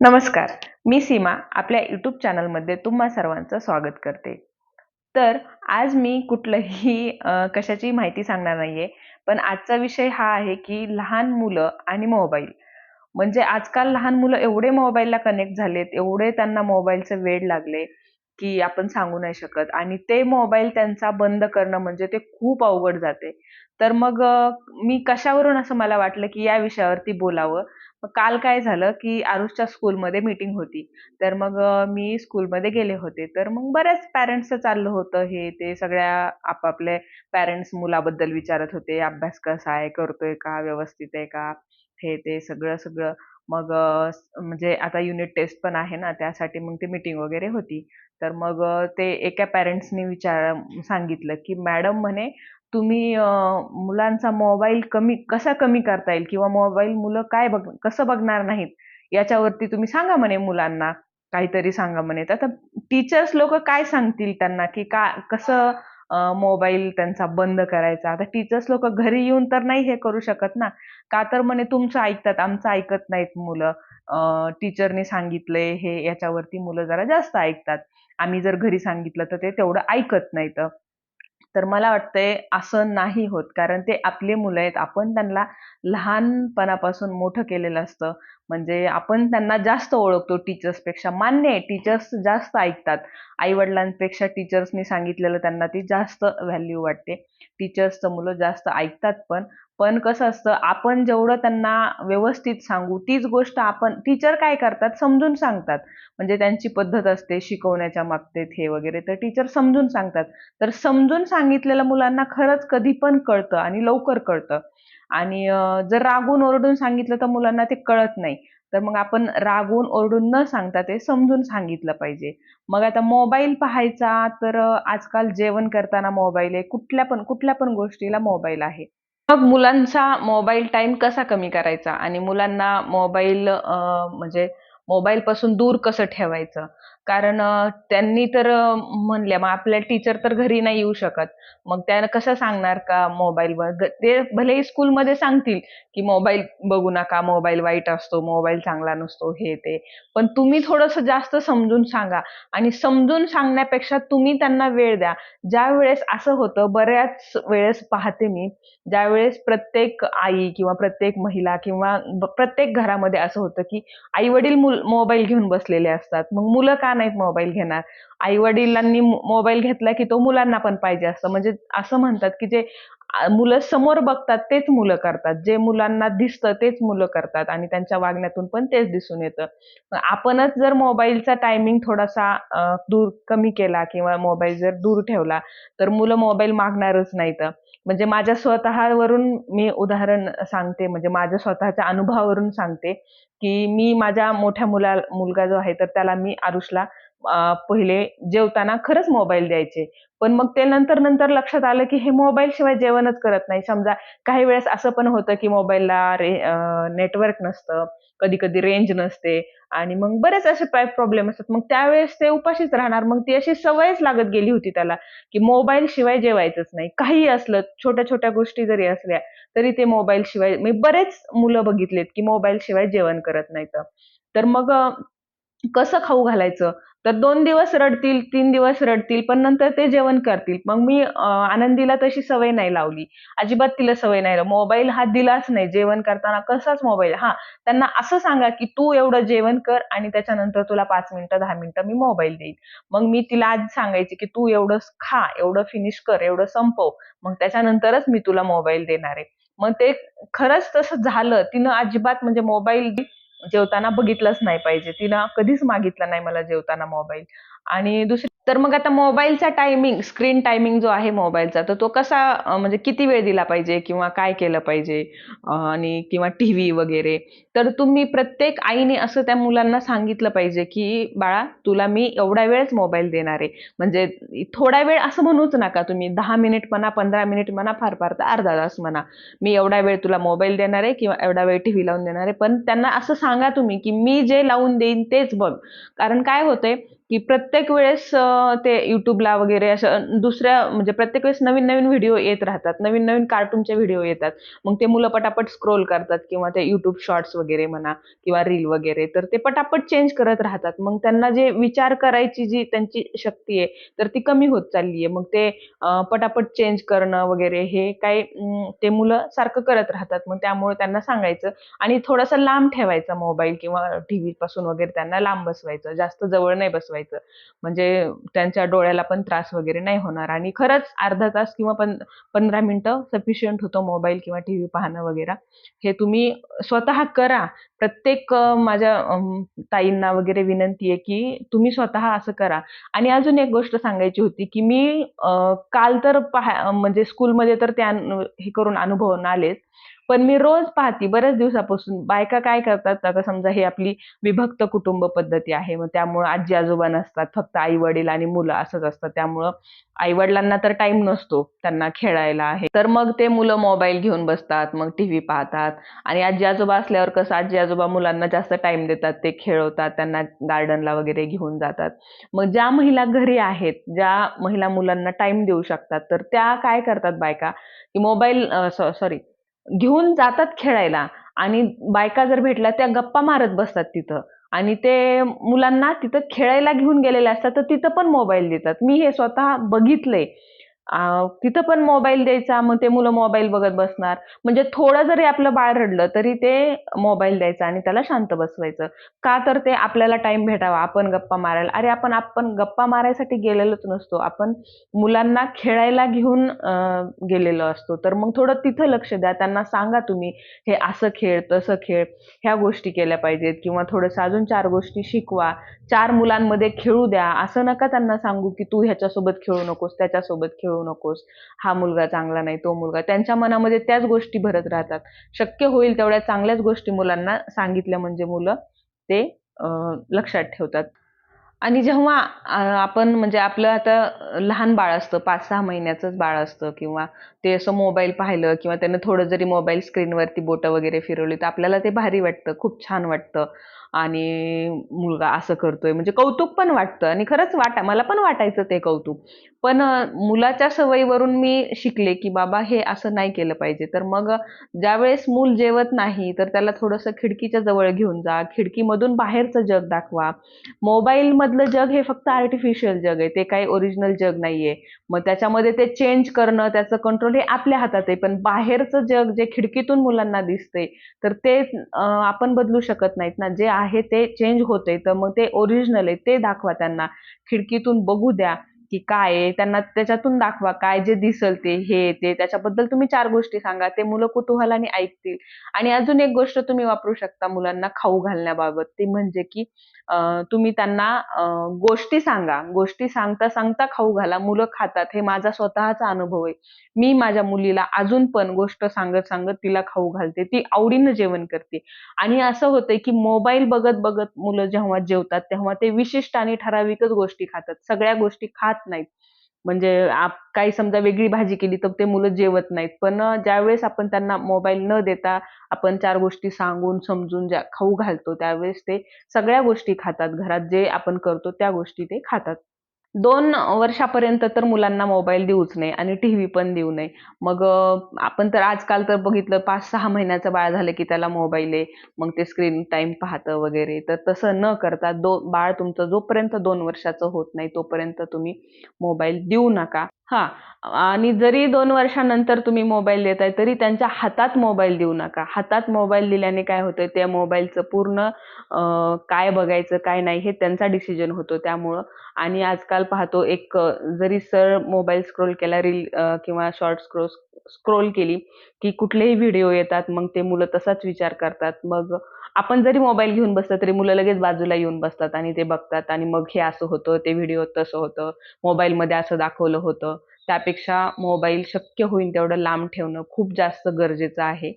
नमस्कार मी सीमा आपल्या यूट्यूब चॅनलमध्ये तुम्हा सर्वांचं स्वागत करते. तर आज मी कुठलंही कशाची माहिती सांगणार नाहीये पण आजचा विषय हा आहे की लहान मुलं आणि मोबाईल म्हणजे आजकाल लहान मुलं एवढे मोबाईलला कनेक्ट झालेत एवढे त्यांना मोबाईलचं वेड लागले की आपण सांगू नाही शकत आणि ते मोबाईल त्यांचा बंद करणं म्हणजे ते खूप अवघड जाते. तर मग मी कशावरून असं मला वाटलं की या विषयावरती बोलावं? मग काल काय झालं की आरुषच्या स्कूलमध्ये मीटिंग होती. तर मग मी स्कूलमध्ये गेले होते. तर मग बऱ्याच पॅरेंट्सचं चाललं होतं हे ते सगळ्या आपापले पॅरेंट्स मुलाबद्दल विचारत होते. अभ्यास कसा आहे? करतोय का? व्यवस्थित आहे का? हे ते सगळं सगळं. मग म्हणजे आता युनिट टेस्ट पण आहे ना त्यासाठी मग ती मीटिंग वगैरे होती. तर मग ते एका पॅरेंट्सनी विचार सांगितलं की मॅडम म्हणे तुम्ही मुलांचा मोबाईल कमी कसा कमी करता येईल? किंवा मोबाईल मुलं काय बघ कसं बघणार नाहीत? याच्यावरती तुम्ही सांगा म्हणे मुलांना. काहीतरी सांगा म्हणे. तर आता टीचर्स लोक काय सांगतील त्यांना? की का कसं मोबाईल त्यांचा बंद करायचा? आता टीचर्स लोक घरी येऊन तर नाही हे करू शकत ना. का तर म्हणे तुमचं ऐकतात आमचं ऐकत नाहीत मुलं. टीचरने सांगितलंय हे याच्यावरती मुलं जरा जास्त ऐकतात. आम्ही जर घरी सांगितलं तर ते तेवढं ऐकत नाहीत. तर मला वाटतंय असं नाही होत. कारण ते आपले मुलं आहेत. आपण त्यांना लहानपणापासून मोठं केलेलं असतं. म्हणजे आपण त्यांना जास्त ओळखतो टीचर्सपेक्षा मान्य आहे टीचर्स जास्त ऐकतात. आई वडिलांपेक्षा टीचर्सनी सांगितलेलं त्यांना ती जास्त व्हॅल्यू वाटते. टीचर्सचं मुलं जास्त ऐकतात पण पण कसं असतं आपण जेवढं त्यांना व्यवस्थित सांगू तीच गोष्ट आपण टीचर काय करतात? समजून सांगतात. म्हणजे त्यांची पद्धत असते शिकवण्याच्या बाबतीत हे वगैरे तर टीचर समजून सांगतात. तर समजून सांगितलेलं मुलांना खरंच कधी पण कळतं आणि लवकर कळतं. आणि जर रागून ओरडून सांगितलं तर मुलांना ते कळत नाही. तर मग आपण रागून ओरडून न सांगता ते समजून सांगितलं पाहिजे. मग आता मोबाईल पाहायचा तर आजकाल जेवण करताना मोबाईल आहे. कुठल्या पण कुठल्या पण गोष्टीला मोबाईल आहे. मग मुलांचा मोबाईल टाइम कसा कमी करायचा? आणि मुलांना मोबाईल म्हणजे मोबाईल पासून दूर कसं ठेवायचं? कारण त्यांनी तर म्हणल्या मग आपल्या टीचर तर घरी नाही येऊ शकत. मग त्या कसं सांगणार का मोबाईलवर? ते भलेही स्कूलमध्ये सांगतील की मोबाईल बघू नका मोबाईल वाईट असतो मोबाईल चांगला नसतो हे ते. पण तुम्ही थोडंसं जास्त समजून सांगा आणि समजून सांगण्यापेक्षा तुम्ही त्यांना वेळ द्या. ज्या वेळेस असं होतं बऱ्याच वेळेस पाहते मी ज्यावेळेस प्रत्येक आई किंवा प्रत्येक महिला किंवा प्रत्येक घरामध्ये असं होतं की आई वडील मोबाईल घेऊन बसलेले असतात. मग मुलं का नाहीत मोबाईल घेणार. आई वडिलांनी मोबाईल घेतला की तो मुलांना पण पाहिजे असतं म्हणजे असं म्हणतात की जे मुलं समोर बघतात तेच मुलं करतात. जे मुलांना दिसतं तेच मुलं करतात आणि त्यांच्या वागण्यातून पण तेच दिसून येतं. आपणच जर मोबाईलचा टायमिंग थोडासा दूर कमी केला किंवा मोबाईल जर दूर ठेवला तर मुलं मोबाईल मागणारच नाहीत. म्हणजे माझ्या स्वतःवरून मी उदाहरण सांगते म्हणजे माझ्या स्वतःच्या अनुभवावरून सांगते की मी माझ्या मोठ्या मुला मुलगा जो आहे तर त्याला मी आरुषला पहिले जेवताना खरंच मोबाईल द्यायचे. पण मग ते नंतर नंतर लक्षात आलं की हे मोबाईल शिवाय जेवणच करत नाही. समजा काही वेळेस असं पण होतं की मोबाईलला रे नेटवर्क नसतं कधी कधी रेंज नसते आणि मग बरेच असे प्रॉब्लेम असतात. मग त्यावेळेस ते उपाशीच राहणार. मग ती अशी सवयच लागत गेली होती त्याला की मोबाईल शिवाय जेवायचंच नाही. काही असलं छोट्या छोट्या गोष्टी जरी असल्या तरी ते मोबाईल शिवाय मी बरेच मुलं बघितलेत की मोबाईल शिवाय जेवण करत नाहीत. तर मग कसं खाऊ घालायचं? तर दोन दिवस रडतील तीन दिवस रडतील पण नंतर ते जेवण करतील. मग मी आनंदीला तशी सवय नाही लावली. अजिबात तिला सवय नाही लावली. मोबाईल हा दिलाच नाही. जेवण करताना कसाच मोबाईल? हा त्यांना असं सांगा की तू एवढं जेवण कर आणि त्याच्यानंतर तुला पाच मिनिटं दहा मिनिटं मी मोबाईल देईल मग मी तिला आज सांगायची की तू एवढं खा एवढं फिनिश कर एवढं संपव. मग त्याच्यानंतरच मी तुला मोबाईल देणार आहे. मग ते खरंच तसं झालं. तिनं अजिबात म्हणजे मोबाईल जेवताना बघितलंच नाही पाहिजे. तिनं कधीच मागितला नाही मला जेवताना मोबाईल आणि दुसरी तर मग आता मोबाईलचा टायमिंग स्क्रीन टायमिंग जो आहे मोबाईलचा तर तो कसा म्हणजे किती वेळ दिला पाहिजे किंवा काय केलं पाहिजे आणि किंवा टी व्ही वगैरे? तर तुम्ही प्रत्येक आईने असं त्या मुलांना सांगितलं पाहिजे की बाळा तुला मी एवढा वेळच मोबाईल देणार आहे. म्हणजे थोडा वेळ असं म्हणूच नका तुम्ही. दहा मिनिट म्हणा पंधरा मिनिट म्हणा फार फार तर अर्धा तास म्हणा. मी एवढा वेळ तुला मोबाईल देणार आहे किंवा एवढा वेळ टीव्ही लावून देणार आहे. पण त्यांना असं सांगा तुम्ही की मी जे लावून देईन तेच बघ. कारण काय होतंय की प्रत्येक वेळेस ते YouTubeला वगैरे असं दुसऱ्या म्हणजे प्रत्येक वेळेस नवीन-नवीन व्हिडिओ येत राहतात. नवीन-नवीन कार्टूनचे व्हिडिओ येतात. मग ते मुलं पटापट स्क्रोल करतात किंवा ते यूट्यूब शॉर्ट्स वगैरे म्हणा किंवा रील वगैरे तर ते पटापट चेंज करत राहतात. मग त्यांना जे विचार करायची जी त्यांची शक्ती आहे, तर ती कमी होत चालली आहे. मग ते पटापट चेंज करणं वगैरे हे काय ते मुलं सारखं करत राहतात. मग त्यामुळे त्यांना सांगायचं आणि थोडासा लांब ठेवायचा मोबाईल किंवा टीव्हीपासून वगैरे त्यांना लांब बसवायचं. जास्त जवळ नाही बसवायचं. म्हणजे त्यांच्या डोळ्याला पण त्रास वगैरे नाही होणार आणि खरंच अर्धा तास किंवा पं 15 मिनिटं सफिशियंट होतं मोबाईल किंवा टीव्ही पाहणं वगैरे. हे तुम्ही स्वतः करा. प्रत्येक माझ्या ताईंना वगैरे विनंती आहे, की तुम्ही स्वतः असं करा. आणि अजून एक गोष्ट सांगायची होती, की मी काल तर पहा म्हणजे स्कूलमध्ये तर त्या हे करून अनुभवून आलेच. पण मी रोज पाहते बऱ्याच दिवसापासून बायका काय करतात, आता समजा ही आपली विभक्त कुटुंब पद्धती आहे. मग त्यामुळं आजी-आजोबा नसतात. फक्त आई-वडील आणि मुलं असंच असतात त्यामुळं आई-वडिलांना तर टाइम नसतो त्यांना खेळायला आहे. तर मग ते मुलं मोबाईल घेऊन बसतात, मग टीव्ही पाहतात आणि आजी-आजोबा असल्यावर कसं आजी-आजोबा मुलांना जास्त टाइम देतात. ते खेळवतात, त्यांना गार्डनला वगैरे घेऊन जातात. मग ज्या महिला घरी आहेत, ज्या महिला मुलांना टाइम देऊ शकतात, तर त्या काय करतात बायका, की मोबाईल सॉरी घेऊन जातात खेळायला आणि बायका जर भेटल्या त्या गप्पा मारत बसतात तिथं आणि ते मुलांना तिथं खेळायला घेऊन गेलेले असतात, तर तिथं पण मोबाईल देतात. मी हे स्वतः बघितलंय. तिथं पण मोबाईल द्यायचा, मग ते मुलं मोबाईल बघत बसणार. म्हणजे थोडं जरी आपलं बाळ रडलं, तरी ते मोबाईल द्यायचा आणि त्याला शांत बसवायचं. का तर ते आपल्याला टाइम भेटावा, आपण गप्पा मारायला. अरे आपण आपण गप्पा मारायसाठी गेलेलोच नसतो. आपण मुलांना खेळायला घेऊन गेलेलो असतो. तर मग थोडं तिथं लक्ष द्या. त्यांना सांगा तुम्ही, हे असं खेळ, तसं खेळ, ह्या गोष्टी केल्या पाहिजेत किंवा थोडंसं अजून चार गोष्टी शिकवा. चार मुलांमध्ये खेळू द्या. असं नका त्यांना सांगू, की तू ह्याच्यासोबत खेळू नकोस, त्याच्यासोबत खेळू नकोस. हा मुलगा चांगला नाही, तो मुलगा. त्यांच्या मनामध्ये त्याच गोष्टी भरत राहतात. शक्य होईल तेवढ्या चांगल्याच गोष्टी मुलांना सांगितल्या म्हणजे मुलं ते लक्षात ठेवतात. आणि जेव्हा आपण म्हणजे आपलं आता लहान बाळ असतं, 5-6 महिन्याचंच बाळ असतं किंवा ते असं मोबाईल पाहिलं किंवा त्यानं थोडं जरी मोबाईल स्क्रीनवरती बोटं वगैरे फिरवली, तर आपल्याला ते भारी वाटतं, खूप छान वाटतं. आणि मुलगा असं करतोय म्हणजे कौतुक पण वाटतं आणि खरंच वाटा मला पण वाटायचं ते कौतुक. पण मुलाच्या सवयीवरून मी शिकले, की बाबा हे असं नाही केलं पाहिजे. तर मग ज्यावेळेस मूल जेवत नाही, तर त्याला थोडंसं खिडकीच्या जवळ घेऊन जा. खिडकीमधून बाहेरचं जग दाखवा. मोबाईलमधलं जग हे फक्त आर्टिफिशियल जग आहे. ते काही ओरिजिनल जग नाहीये. मग त्याच्यामध्ये ते चेंज करणं, त्याचं कंट्रोल हे आपल्या हातात आहे. पण बाहेरचं जग जे खिडकीतून मुलांना दिसतंय, तर ते आपण बदलू शकत नाहीत ना. जे आहे ते चेंज होते तर मग ते ओरिजिनल आहे ते दाखवा त्यांना. खिडकीतून बघू द्या, की काय आहे. त्यांना त्याच्यातून दाखवा काय जे दिसल ते, हे, ते त्याच्याबद्दल तुम्ही चार गोष्टी सांगा. ते मुलं कुतूहलाने ऐकतील. आणि अजून एक गोष्ट तुम्ही वापरू शकता मुलांना खाऊ घालण्याबाबत. ती म्हणजे की तुम्ही त्यांना गोष्टी सांगा. गोष्टी सांगता-सांगता खाऊ घाला. मुलं खातात. हे माझा स्वतःचा अनुभव आहे. मी माझ्या मुलीला अजून पण गोष्ट सांगत-सांगत तिला खाऊ घालते. ती आवडीनं जेवण करते. आणि असं होतंय, की मोबाईल बघत-बघत मुलं जेव्हा जेवतात, तेव्हा ते विशिष्ट आणि ठराविकच गोष्टी खातात. सगळ्या गोष्टी खात नाहीत. म्हणजे काही समजा वेगळी भाजी केली, तर ते मुलं जेवत नाहीत. पण ज्यावेळेस आपण त्यांना मोबाईल न देता आपण चार गोष्टी सांगून, समजून ज्या खाऊ घालतो, त्यावेळेस ते सगळ्या गोष्टी खातात. घरात जे आपण करतो त्या गोष्टी ते खातात. दोन वर्षापर्यंत तर मुलांना मोबाईल देऊच नये आणि टी व्ही पण देऊ नये. मग आपण तर आजकाल तर बघितलं 5-6 महिन्याचं बाळ झालं की त्याला मोबाईल आहे. मग ते स्क्रीन टाईम पाहतं वगैरे. तर तसं न करता दो बाळ तुमचं जोपर्यंत दोन वर्षाचं होत नाही तोपर्यंत तुम्ही मोबाईल देऊ नका. हां. आणि जरी 2 वर्षानंतर तुम्ही मोबाईल देताय तरी त्यांच्या हातात मोबाईल देऊ नका. हातात मोबाईल दिल्याने काय होतंय त्या मोबाईलचं पूर्ण अ, काय बघायचं, काय नाही हे त्यांचा डिसिजन होतो त्यामुळं आणि आजकाल पाहतो एक अ, जरी सरळ मोबाईल स्क्रोल केला रील अ, किंवा शॉर्ट स्क्रो स्क्रोल केली, की कुठलेही व्हिडिओ येतात. मग ते मुलं तसाच विचार करतात. मग आपण जरी मोबाईल घेऊन बसलं तरी मुलं लगेच बाजूला येऊन बसतात आणि ते बघतात आणि मग हे असं होतं, ते व्हिडिओ तसं होतं, मोबाईलमध्ये असं दाखवलं होतं. त्यापेक्षा मोबाईल शक्य होईल तेवढं लांब ठेवणं खूप जास्त गरजेचं आहे.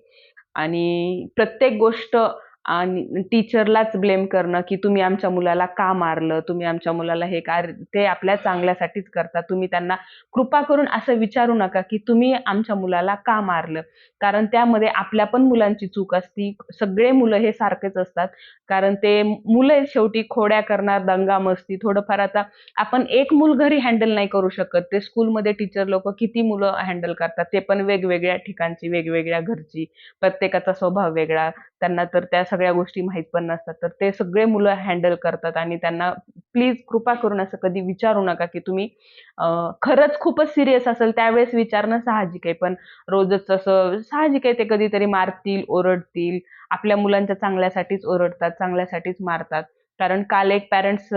आणि प्रत्येक गोष्ट आणि टीचरलाच ब्लेम करणं की तुम्ही आमच्या मुलाला का मारलं? तुम्ही आमच्या मुलाला हे का ते आपल्या चांगल्यासाठीच करता तुम्ही त्यांना कृपा करून असं विचारू नका की तुम्ही आमच्या मुलाला का मारलं? कारण त्यामध्ये आपल्या पण मुलांची चूक असती. सगळे मुलं हे सारखेच असतात. कारण ते मुलं शेवटी खोड्या करणार दंगा मस्ती. थोडंफार आता आपण एक मूल घरी हँडल नाही करू शकत. ते स्कूलमध्ये टीचर लोक किती मुलं हँडल करतात? ते पण वेगवेगळ्या ठिकाणची वेगवेगळ्या घरची. प्रत्येकाचा स्वभाव वेगळा. त्यांना तर त्या सगळ्या गोष्टी माहीत पण नसतात. तर ते सगळे मुलं हँडल करतात आणि त्यांना प्लीज कृपा करून असं कधी विचारू नका की तुम्ही खरंच खूपच सिरियस असेल त्यावेळेस विचारणं साहजिक आहे. पण रोजच असं साहजिक आहे ते कधीतरी मारतील ओरडतील. आपल्या मुलांच्या चांगल्यासाठीच ओरडतात चांगल्यासाठीच मारतात. कारण काल एक पॅरेंट्स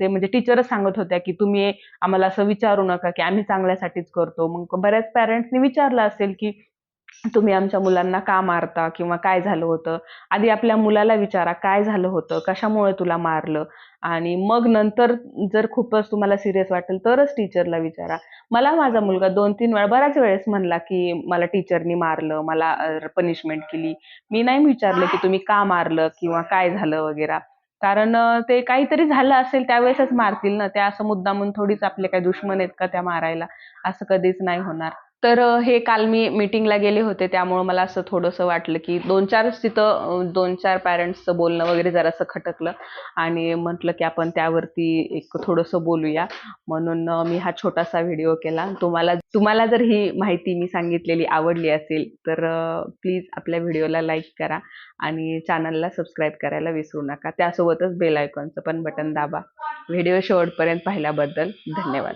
ते म्हणजे टीचरच सांगत होत्या की तुम्ही आम्हाला असं विचारू नका की आम्ही चांगल्यासाठीच करतो. मग बऱ्याच पॅरेंट्सनी विचारलं असेल की तुम्ही आमच्या मुलांना का मारता किंवा काय झालं होतं? आधी आपल्या मुलाला विचारा काय झालं होतं? कशामुळे तुला मारलं? आणि मग नंतर जर खूपच तुम्हाला सिरियस वाटेल तरच टीचरला विचारा. मला माझा मुलगा दोन तीन वेळा बऱ्याच वेळेस म्हणला की मला टीचरनी मारलं मला पनिशमेंट केली. मी नाही विचारलं की तुम्ही का मारलं किंवा काय झालं वगैरे. कारण ते काहीतरी झालं असेल त्यावेळेसच मारतील ना. त्या असं मुद्दामून थोडीच आपले काही दुश्मन आहेत का त्या मारायला? असं कधीच नाही होणार. तर हे काल मी मीटिंगला गेले होते त्यामुळे मला असं थोडंसं वाटलं की दोन चार तिथं दोन चार पॅरेंट्सचं बोलणं वगैरे जरासं खटकलं आणि म्हटलं की आपण त्यावरती एक थोडंसं बोलूया. म्हणून मी हा छोटासा व्हिडिओ केला. तुम्हाला तुम्हाला जर ही माहिती मी सांगितलेली आवडली असेल तर प्लीज आपल्या व्हिडिओला लाईक करा आणि चॅनलला सबस्क्राईब करायला विसरू नका. त्यासोबतच बेल आयकॉनचं पण बटन दाबा. व्हिडिओ शेवटपर्यंत पाहिल्याबद्दल धन्यवाद.